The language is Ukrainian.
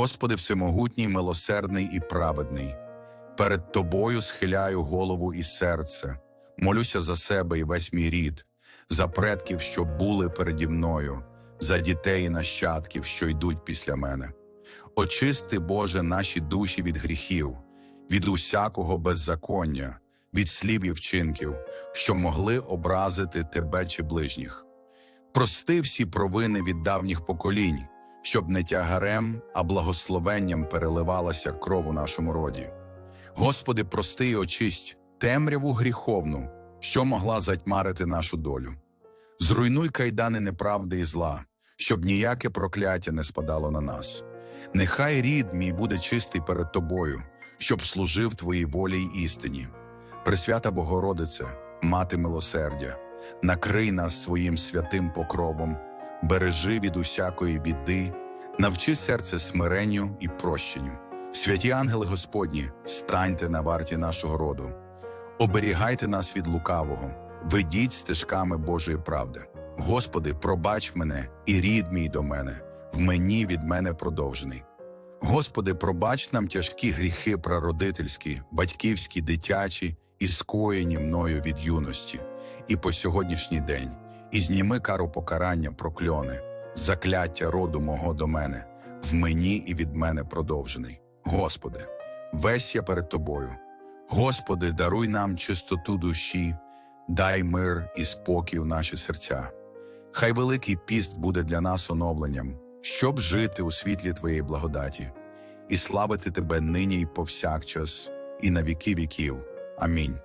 Господи Всемогутній, милосердний і праведний, перед Тобою схиляю голову і серце, молюся за себе і весь мій рід, за предків, що були переді мною, за дітей і нащадків, що йдуть після мене. Очисти, Боже, наші душі від гріхів, від усякого беззаконня, від слів і вчинків, що могли образити тебе чи ближніх. Прости всі провини від давніх поколінь, щоб не тягарем, а благословенням переливалася кров у нашому роді. Господи, прости і очисть темряву гріховну, що могла затьмарити нашу долю. Зруйнуй кайдани неправди і зла, щоб ніяке прокляття не спадало на нас. Нехай рід мій буде чистий перед тобою, щоб служив твоїй волі й істині. Пресвята Богородице, мати милосердя, накрий нас своїм святим покровом, бережи від усякої біди, навчи серце смиренню і прощенню. Святі ангели Господні, станьте на варті нашого роду, оберігайте нас від лукавого, ведіть стежками Божої правди. Господи, пробач мене і рід мій до мене, в мені від мене продовжений. Господи, пробач нам тяжкі гріхи прародительські, батьківські, дитячі і скоєні мною від юності, і по сьогоднішній день, і зніми кару покарання прокльони, закляття роду мого до мене, в мені і від мене продовжений. Господи, весь я перед Тобою. Господи, даруй нам чистоту душі, дай мир і спокій у наші серця. Хай великий піст буде для нас оновленням, щоб жити у світлі Твоєї благодаті і славити Тебе нині і повсякчас, і на віки віків. Амінь.